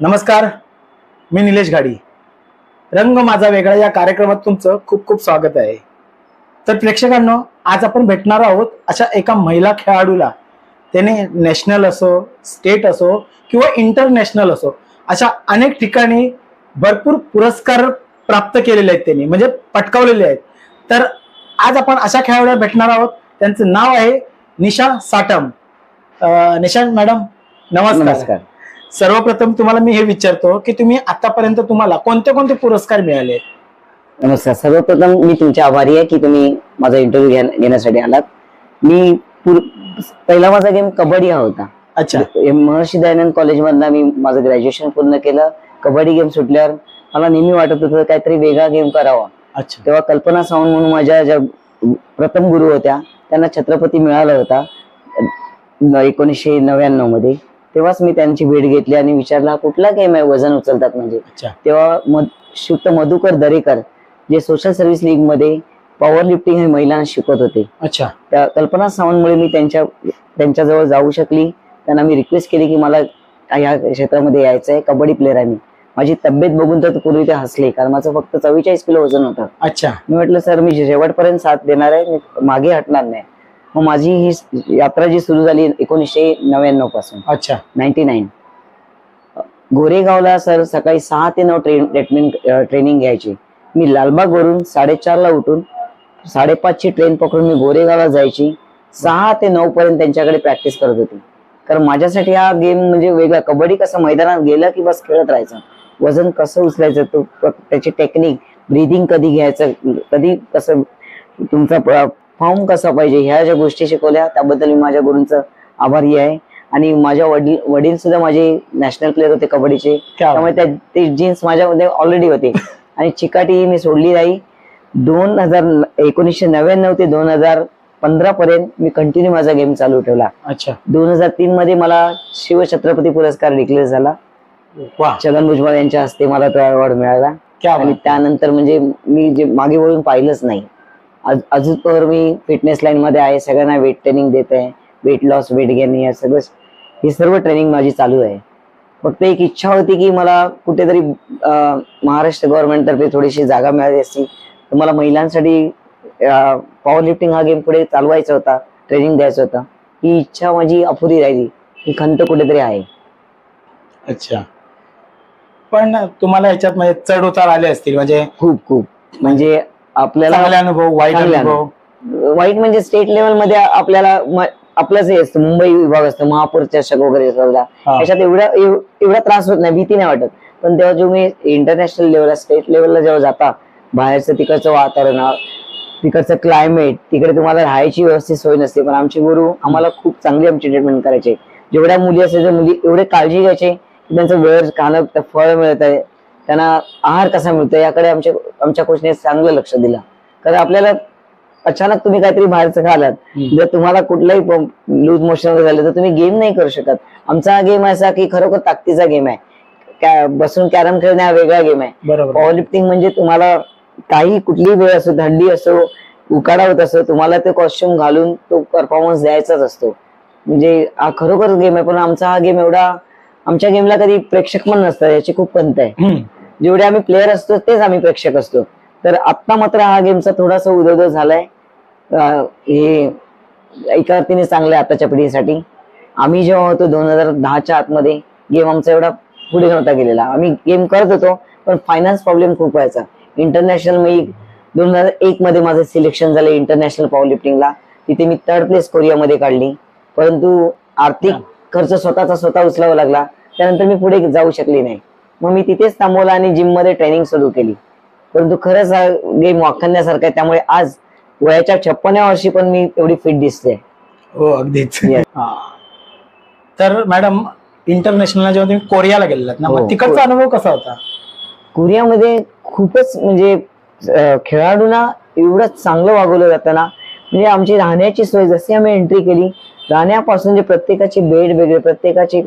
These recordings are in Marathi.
नमस्कार मी निलेश घाडी. रंग माझा वेगळा या कार्यक्रमात तुमचं खूप खूप स्वागत आहे. तर प्रेक्षकांनो आज आपण भेटणार आहोत अशा एका महिला खेळाडूला. त्याने नॅशनल असो स्टेट असो किंवा इंटरनॅशनल असो अशा अनेक ठिकाणी भरपूर पुरस्कार प्राप्त केलेले आहेत त्यांनी म्हणजे पटकावलेले आहेत. तर आज आपण अशा खेळाडूला भेटणार आहोत. त्यांचं नाव आहे निशा साटम. निशा मॅडम नमस्कार. नमस्कार. सर्वप्रथम तुम्हाला मी हे विचारतो की तुम्ही आतापर्यंत तुम्हाला कोणते कोणते पुरस्कार मिळाले? नमस्कार. सर्वप्रथम मी तुमचे आभारी आहे की तुम्ही माझा इंटरव्ह्यू घेण्यासाठी आलात. मी पहिला माझा गेम कबड्डी हा होता. अच्छा. महर्षी दयानंद कॉलेजमधनं मी माझं ग्रॅज्युएशन पूर्ण केलं. कबड्डी गेम सुटल्यावर मला नेहमी वाटत होतं काहीतरी वेगळा गेम करावा. अच्छा. तेव्हा कल्पना सावंत म्हणून माझ्या ज्या प्रथम गुरु होत्या त्यांना छत्रपती मिळाला होता एकोणीसशे नव्याण्णवमध्ये तेव्हाच मी त्यांची भेट घेतली आणि विचारला कुठला गेम आहे वजन उचलतात म्हणजे? अच्छा. तेव्हा श्रुत मधुकर दरेकर जे सोशल सर्व्हिस लीगमध्ये पॉवर लिफ्टिंग हे महिलांना शिकवत होते. अच्छा. त्या कल्पना सावंतमुळे मी त्यांच्या त्यांच्याजवळ जाऊ शकली. त्यांना मी रिक्वेस्ट केली की मला या क्षेत्रामध्ये यायचं आहे कबड्डी प्लेअर आहे मी. माझी तब्येत बघून तर पूर्वी ते हसले कारण माझं फक्त चव्वेचाळीस किलो वजन होतं. अच्छा. मी म्हटलं सर मी शेवटपर्यंत साथ देणार आहे मी मागे हटणार नाही. मग माझी ही यात्रा जी सुरू झाली एकोणीसशे नव्याण्णवपासून. अच्छा. नाईन्टी नाईन गोरेगावला सर सकाळी सहा ते नऊ ट्रेन ट्रीटमेंट ट्रेनिंग घ्यायची. मी लालबागवरून साडेचारला उठून साडेपाचची ट्रेन पकडून मी गोरेगावला जायची. सहा ते नऊ पर्यंत त्यांच्याकडे प्रॅक्टिस करत होती. कारण माझ्यासाठी हा गेम म्हणजे वेगळा. कबड्डी कसं मैदानात गेलं की बस खेळत राहायचं. वजन कसं उचलायचं तो त्याची टेक्निक ब्रिदिंग कधी घ्यायचं कधी कसं तुमचा फॉर्म कसा पाहिजे? ह्या ज्या गोष्टी शिकवल्या त्याबद्दल मी माझ्या गुरूंचं आभारी आहे. आणि माझ्या वडील वडील सुद्धा माझे नॅशनल प्लेअर होते कबड्डीचे. त्यामुळे त्या ते जीन्स माझ्यामध्ये ऑलरेडी होते. आणि चिकाटी मी सोडली नाही. दोन हजार एकोणीसशे नव्याण्णव ते दोन हजार पंधरा पर्यंत मी कंटिन्यू माझा गेम चालू ठेवला. अच्छा. दोन हजार तीन मध्ये मला शिवछत्रपती पुरस्कार डिक्लेअर झाला. छगन भुजबळ यांच्या हस्ते मला तो अवॉर्ड मिळाला. आणि. त्यानंतर म्हणजे मी जे मागे वळून पाहिलंच नाही. आज- अजूनवर मी फिटनेस लाईन मध्ये आहे सगळ्यांना वेट ट्रेनिंग देत आहे वेट लॉस वेट गेन हे सगळं ही सर्व ट्रेनिंग माझी चालू आहे. फक्त एक इच्छा होती की मला कुठेतरी महाराष्ट्र गव्हर्नमेंट तर्फे थोडीशी जागा मिळाली असती. तर मला महिलांसाठी पॉवर लिफ्टिंग हा गेम पुढे चालवायचा होता ट्रेनिंग द्यायचं होतं. ही इच्छा माझी अपुरी राहिली ही खंत कुठेतरी आहे. अच्छा. पण तुम्हाला याच्यात म्हणजे चढ उतार आले असतील म्हणजे खूप खूप. म्हणजे आपल्याला चांगले अनुभव वाईट चांगले अनुभव. वाईट म्हणजे स्टेट लेवलमध्ये आपल्याला म- आपलंच हे असतं. मुंबई विभाग असतं महापौर चषक वगैरे स्पर्धा हा. त्याच्यात एवढा एव- एवढा त्रास होत नाही भीती नाही वाटत. पण तेव्हा जेव्हा मी इंटरनॅशनल लेवलला स्टेट लेवलला जेव्हा जाता बाहेरचं तिकडचं वातावरण तिकडचं क्लायमेट तिकडे तुम्हाला राहायची व्यवस्थित सोय नसते. पण आमचे गुरु आम्हाला खूप चांगली आमची ट्रीटमेंट करायचे. जेवढ्या मुली असायच्या मुली एवढे काळजी घ्यायचे की त्यांचं वेळ खाणं फळ मिळत आहे त्यांना आहार कसा मिळतोय याकडे आमच्या आमच्या कोचने चांगलं लक्ष दिलं. कारण आपल्याला अचानक तुम्ही काहीतरी बाहेरचं खालात. जर तुम्हाला कुठलाही लूज मोशन झालं तर तुम्ही गेम नाही करू शकत. आमचा हा गेम असा की खरोखर ताकदीचा गेम आहे. क्या- बसून कॅरम खेळणे हा वेगळा गेम आहे. बरोबर. पॉवर लिफ्टिंग म्हणजे तुम्हाला काही कुठलीही वेळ असो थंडी असो उकाडा होत असो तुम्हाला ते कॉस्ट्युम घालून तो परफॉर्मन्स द्यायचाच असतो. म्हणजे हा खरोखर गेम आहे पण आमचा हा गेम एवढा आमच्या गेमला कधी प्रेक्षक पण नसतात याची खूप पंत आहे. जेवढे आम्ही प्लेअर असतो तेच आम्ही प्रेक्षक असतो. तर आत्ता मात्र हा गेमचा थोडासा उदोदो झालाय. हे एका अर्थीने चांगलं आहे आताच्या पिढीसाठी. आम्ही जेव्हा होतो दोन हजार दहाच्या आतमध्ये गेम आमचा एवढा पुढे नव्हता गेलेला. आम्ही गेम करत होतो पण फायनान्स प्रॉब्लेम खूप व्हायचा. इंटरनॅशनल मी दोन हजार एक मध्ये माझं सिलेक्शन झालं इंटरनॅशनल पॉवर लिफ्टिंगला तिथे मी थर्ड प्लेस कोरियामध्ये काढली. परंतु आर्थिक खर्च स्वतःचा स्वतः उचलावा लागला. त्यानंतर मी पुढे जाऊ शकली नाही. मग मी तिथेच थांबवलं आणि जिममध्ये ट्रेनिंग सुरू केली. परंतु खरंच हा गेम वाखण्यासारखा आहे त्यामुळे आज वयाच्या छप्पन्या वर्षी पण मी एवढी फिट दिसते. हो अगदीच. हा. तर मॅडम इंटरनॅशनलला जेव्हा तुम्ही कोरियाला गेलेलात ना हो, मग तिकडचा अनुभव कसा होता? कोरियामध्ये खूपच म्हणजे खेळाडूंना एवढं चांगलं वागवलं जातं ना म्हणजे आमची राहण्याची सोय जशी आम्ही एंट्री केली राहण्यापासून जे प्रत्येकाची बेड वेगळे प्रत्येकाचे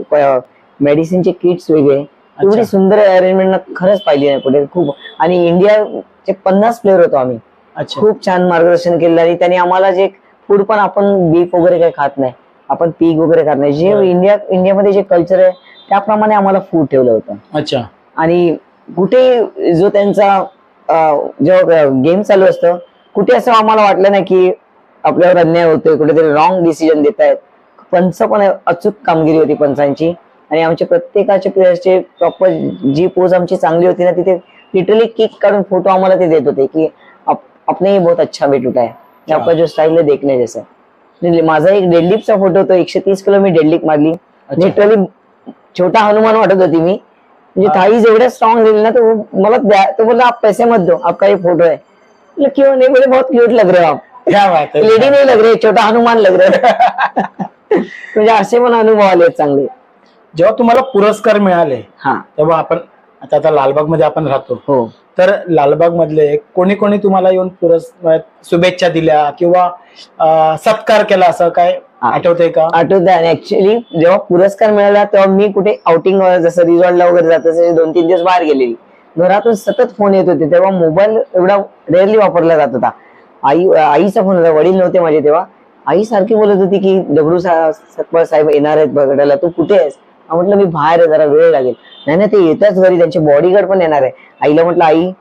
मेडिसिनचे किट्स वेगळे एवढी सुंदर अरेंजमेंट खरंच पाहिली नाही कुठे. खूप. आणि इंडियाचे पन्नास प्लेअर होतो आम्ही. अच्छा. खूप छान मार्गदर्शन केलं आणि त्यांनी आम्हाला जे फूड पण आपण बीफ वगैरे काही खात नाही. आपण पीक वगैरे करण्याची जे बरं. इंडिया इंडियामध्ये जे कल्चर आहे त्याप्रमाणे आम्हाला फूड ठेवलं होतं. अच्छा. आणि कुठे जो त्यांचा जेव्हा गेम चालू असतं कुठे असं आम्हाला वाटलं नाही की आपल्यावर अन्याय होतोय कुठेतरी रॉंग डिसिजन देत आहेत पंच पण अचूक कामगिरी होती पंचांची. आणि आमच्या प्रत्येकाच्या प्लेयर्सचे प्रॉपर जी पोज आमची चांगली होती ना तिथे लिटरली किक काढून फोटो आम्हाला ते देत होते की आप, आपने ही बहुत अच्छा वेट उठाया. ये आपका जो स्टाईल है देखने जैसा. माझा एक डेडलिफ्टचा फोटो होतो एकशे तीस किलो मी डेडलिफ्ट मारली. लिटरली छोटा हनुमान वाटत होती मी. म्हणजे हा. थाई जेवढ्या स्ट्रॉंग दिली ना तो मला द्या तो बोला आप पैसे मत दो आपका ये फोटो है. क्यों नहीं? बोले बहुत क्यूट लग रहे हो आप. आहे लेडी नाही लग रहे छोटा हनुमान लग रहे म्हणजे असे पण अनुभव आले चांगले. जेव्हा तुम्हाला पुरस्कार मिळाले हा. तेव्हा आपण आता आता लालबागमध्ये आपण राहतो. हो. तर लालबाग मधले कोणी कोणी तुम्हाला येऊन पुरस् शुभेच्छा दिल्या किंवा अं, सत्कार केला असं काय हा. आठवतंय का? आठवत आणि ऍक्च्युली जेव्हा पुरस्कार मिळाला तेव्हा मी कुठे आउटिंग जसं रिसॉर्टला वगैरे जात असे दोन तीन दिवस बाहेर गेलेली. घरातून सतत फोन येत होते. तेव्हा मोबाईल एवढा रेअरली वापरला जात होता. आई आईचा फोन होता. वडील नव्हते माझे तेव्हा. आई सारखी बोलत होती की दगडू सा- सकपाळ साहेब येणार आहेत बघायला. तू कुठे आहेस? म्हटलं मी बाहेर जरा वेळ लागेल. नाही नाही ते येताच घरी त्यांचे बॉडीगार्ड पण येणार आहे. आईला म्हटलं आई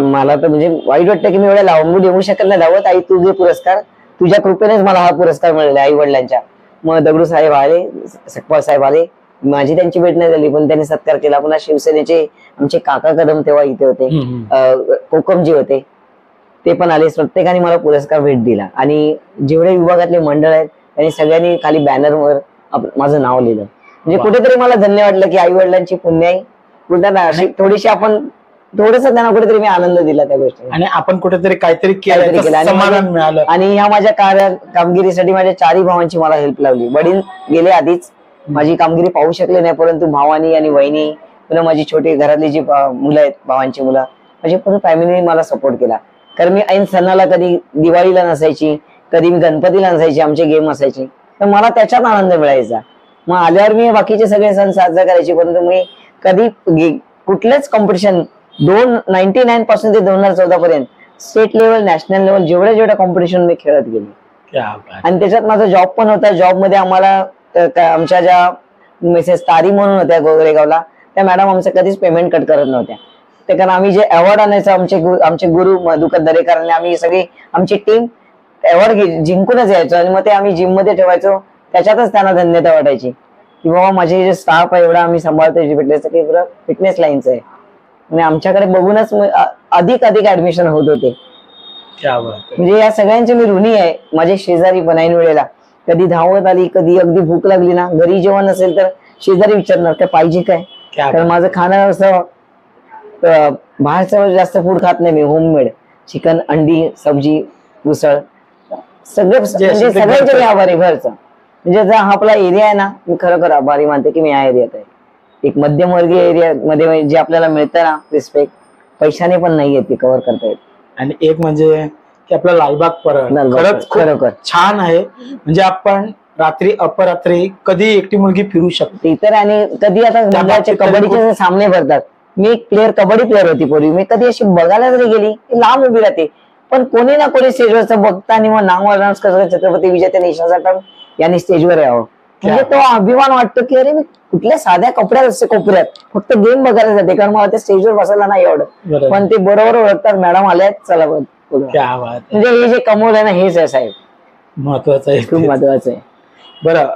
मला तर म्हणजे वाईट वाटतं की मी एवढ्या लांबून येऊ शकत नाही धावत आई तू घे पुरस्कार तुझ्या कृपेनेच मला हा पुरस्कार मिळाला आई वडिलांच्या मग दगडू साहेब आले सकपाळ साहेब आले. माझी त्यांची भेट नाही झाली पण त्यांनी सत्कार केला. पुन्हा शिवसेनेचे आमचे काका कदम तेव्हा इथे होते. कोकमजी होते. ते पण आले. प्रत्येकाने मला पुरस्कार भेट दिला. आणि जेवढे विभागातले मंडळ आहेत त्यांनी सगळ्यांनी खाली बॅनरवर माझं नाव लिहिलं. म्हणजे. कुठेतरी मला धन्य वाटलं की आई वडिलांची पुण्याई कुठं थोडीशी आपण थोडस त्यांना कुठेतरी मी आनंद दिला त्या गोष्टी आणि आपण कुठेतरी काहीतरी केलं. आणि समाधान मिळालं. आणि ह्या माझ्या कार्य कामगिरीसाठी माझ्या चारही भावांची मला हेल्प लावली. वडील गेले आधीच. माझी कामगिरी पाहू शकले नाही परंतु भावानी आणि वहिनी पुन्हा माझी छोटी घरातली जी मुलं आहेत भावांची मुलं माझी पूर्ण फॅमिलीने मला सपोर्ट केला. कारण मी ऐन सणाला कधी दिवाळीला नसायची कधी मी गणपतीला नसायची आमचे गेम असायचे. तर मला त्याच्यात आनंद मिळायचा. मग आल्यावर मी बाकीचे सगळे सण साजरे करायचे परंतु मी कधी कुठलेच कॉम्पिटिशन दोन नाईन्टी नाईन पासून ते दोन हजार चौदा पर्यंत स्टेट लेवल नॅशनल लेवल जेवढ्या जेवढ्या कॉम्पिटिशन मी खेळत गेले. आणि त्याच्यात माझा जॉब पण होता. जॉबमध्ये आम्हाला आमच्या ज्या मिसेस तारी म्हणून होत्या गोगरेगावला त्या मॅडम आमचं कधीच पेमेंट कट करत नव्हत्या. ते कारण आम्ही जे अवॉर्ड आणायचो आमचे आमचे गुरु मधुकर दरेकरांनी आम्ही सगळी आमची टीम अवॉर्ड जिंकूनच यायचो. आणि मग ते आम्ही जिममध्ये ठेवायचो. त्याच्यातच त्यांना धन्यता वाटायची. की बाबा माझे जे स्टाफ आहे एवढा आम्ही सांभाळतोय फिटनेस की फिटनेस लाईनचं आहे. आणि आमच्याकडे बघूनच अधिक अधिक ऍडमिशन होत होते. आहे. म्हणजे या सगळ्यांचे मी ऋणी आहे. माझे शेजारी पण ऐन वेळेला. कधी धावत आली कधी अगदी भूक लागली ना घरी जेवण नसेल तर शेजारी विचारणार काय पाहिजे काय? कारण. माझं खाणं असं बाहेरचं जास्त फूड खात नाही मी होममेड चिकन अंडी सब्जी उसळ. सगळं म्हणजे असेल ते सगळ्यांचे घरचं. म्हणजे जर हा आपला एरिया आहे ना मी खरोखर आभारी मानते की मी या एरियात आहे. एक मध्यमवर्गीय एरिया मध्ये जे आपल्याला मिळतं ना रिस्पेक्ट पैशाने पण नाही येत कव्हर करता येत. आणि एक म्हणजे की आपला लालबाग परळ खरोखर. छान आहे. म्हणजे आपण रात्री अपरात्री कधी एकटी मुलगी फिरू शकते. तर आणि कधी आता कबड्डीचे सामने भरतात मी एक प्लेअर कबड्डी प्लेअर होती पूर्वी. मी कधी अशी बघायला जरी गेली लांब उभी राहते. पण कोणी ना कोणी स्टेजवरचं बघता आणि मग नाव अनाऊन्स करत छत्रपती विजय निशा जाटम यांनी स्टेजवर यावं. म्हणजे तो अभिमान वाटतो की अरे मी कुठल्या साध्या कपड्यात असते कोपऱ्यात. फक्त गेम बघायला जाते कारण मला त्या स्टेजवर बसायला नाही आवडत. पण ते बरोबर ओळखतात मॅडम आल्यात चला बघ. आहे. म्हणजे हे जे कमवलंय ना हेच आहे साहेब. महत्वाचं आहे खूप. महत्वाचं आहे. बरं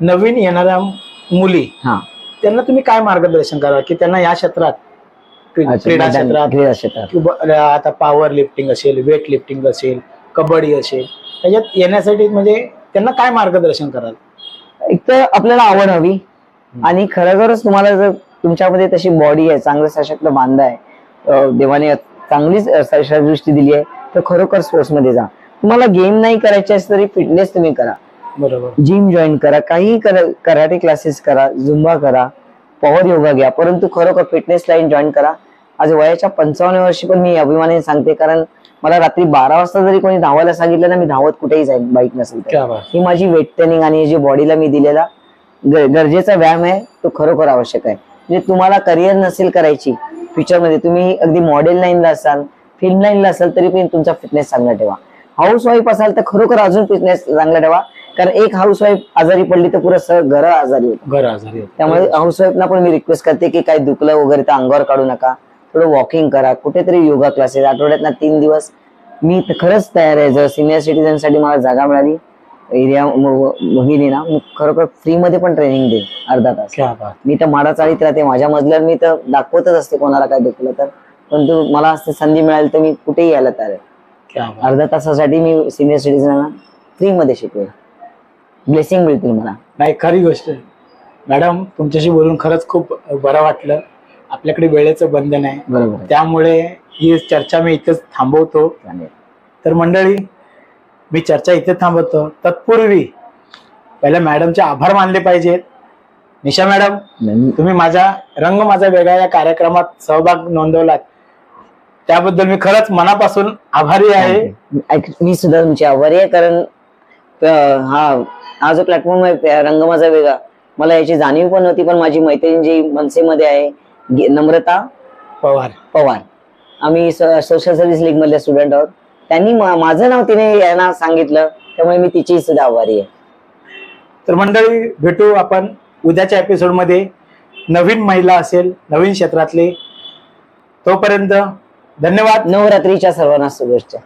नवीन येणाऱ्या मुली हा. त्यांना तुम्ही काय मार्गदर्शन करा की त्यांना या क्षेत्रात क्रीडा क्षेत्रात आता पॉवर लिफ्टिंग असेल वेट लिफ्टिंग असेल कबड्डी असेल त्याच्यात येण्यासाठी म्हणजे त्यांना काय मार्गदर्शन कराल? एक तर आपल्याला आवड हवी. आणि खरोखरच तुम्हाला जर तुमच्यामध्ये तशी बॉडी आहे चांगलं सशक्त बांधा आहे देवाने चांगलीच दृष्टी दिली आहे तर खरोखर स्पोर्ट्समध्ये जा. तुम्हाला गेम नाही करायचे असं तरी फिटनेस तुम्ही करा. बरोबर. जिम जॉईन करा काही कराटे क्लासेस करा झुंबा करा पॉवर योगा घ्या परंतु खरोखर फिटनेस लाईन जॉईन करा. आज वयाच्या पंचावन्न वर्षी पण मी अभिमानाने सांगते कारण मला रात्री बारा वाजता जरी कोणी धावायला सांगितलं ना मी धावत कुठेही जाईन बाईक नसेल ही माझी वेट ट्रेनिंग आणि जे बॉडीला मी दिलेला गरजेचा व्यायाम आहे तो खरोखर आवश्यक आहे. म्हणजे तुम्हाला करिअर नसेल करायची फ्युचरमध्ये तुम्ही अगदी मॉडेल लाईनला असाल फिल्म लाईनला असाल तरी पण तुमचा फिटनेस चांगला ठेवा. हाऊस वाईफ असाल तर खरोखर अजून फिटनेस चांगला ठेवा कारण एक हाऊसवाईफ आजारी पडली तर पुरं घर आजारी होतं. घर आजारी होते. त्यामुळे हाऊसवाईफना पण मी रिक्वेस्ट करते की काही दुखलं वगैरे तर अंगावर काढू नका. थोडं वॉकिंग करा. कुठेतरी योगा क्लासेस आठवड्यात तीन दिवस. मी तर खरंच तयार आहे. जर सिनियर सिटीजनसाठी मला जागा मिळाली एरिया मग खरोखर फ्री मध्ये पण ट्रेनिंग दे अर्धा तास. मी तर माडा चाळीत राहते. माझ्या मजल्यावर मी तर दाखवतच असते कोणाला काय दुखलं तर. परंतु मला असते संधी मिळाली तर मी कुठेही यायला तयार आहे. अर्ध्या तासासाठी मी सिनियर सिटीजनना फ्री मध्ये शिकवेल ब्लेसिंग मिळतील मला. नाही खरी गोष्ट मॅडम तुमच्याशी बोलून खरंच खूप बरं वाटलं. आपल्याकडे वेळेचं बंधन आहे. बरोबर. त्यामुळे ही चर्चा मी इथेच थांबवतो. तर मंडळी मी चर्चा इथे थांबवतो. तत्पूर्वी पहिल्या मॅडमचे आभार मानले पाहिजेत. निशा मॅडम तुम्ही माझ्या रंग माझा वेगळा या कार्यक्रमात सहभाग नोंदवलात. त्याबद्दल मी खरंच मनापासून आभारी आहे. मी सुद्धा तुमची आभारी आहे कारण हा हा जो प्लॅटफॉर्म आहे रंग माझा वेगळा. मला याची जाणीव पण होती पण माझी मैत्रीण जी मनसेमध्ये आहे नम्रता पवार. पवार. आम्ही सोशल सर्व्हिस लीग मधले स्टुडंट आहोत. त्यांनी माझं नाव तिने यांना सांगितलं त्यामुळे मी तिची सुद्धा आभारी आहे. तर मंडळी भेटू आपण उद्याच्या एपिसोडमध्ये. नवीन महिला असेल नवीन क्षेत्रातले. तोपर्यंत धन्यवाद. नवरात्रीच्या सर्वांना शुभेच्छा.